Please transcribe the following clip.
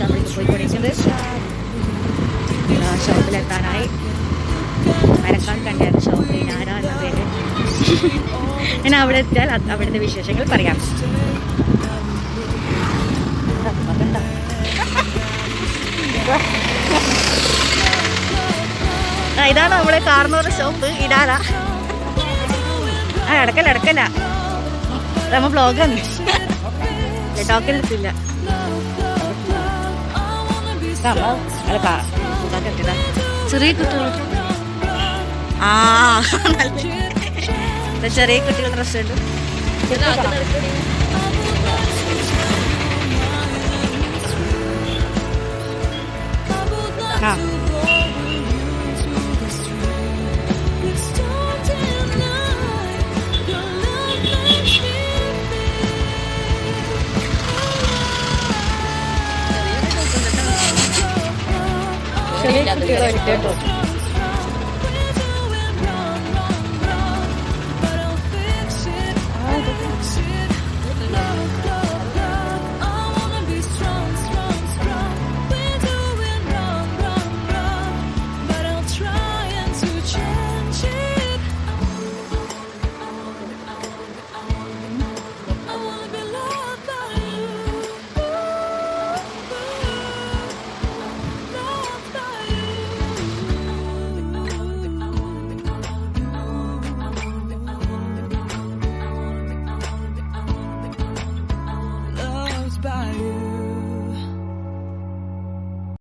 നമ്മളിപ്പോൾ പോയിക്കൊണ്ടിരിക്കുന്നത്. ഷോപ്പിലെത്താനായി. മരക്കാൾ കണ്ടായിരുന്നു ഷോപ്പിൽ ഞാനാണ് പേര്. ഞാൻ അവിടെ എത്തിയാൽ അവിടുത്തെ വിശേഷങ്ങൾ പറയാം. ഇതാണ് നമ്മളെ കാർന്നൂറ് ഷോപ്പ് ഇടാല. ആ ഇടക്കല്ല ഇടക്കല്ല നമ്മ ബ്ലോഗാണ് ടോക്കൻ എടുത്തില്ല ചെറിയ കുട്ടികൾ. ആ ചെറിയ കുട്ടികൾ ഡ്രസ് ഉണ്ട് ആ. ചെറിയ കുട്ടികളെ എടുത്തേട്ടോ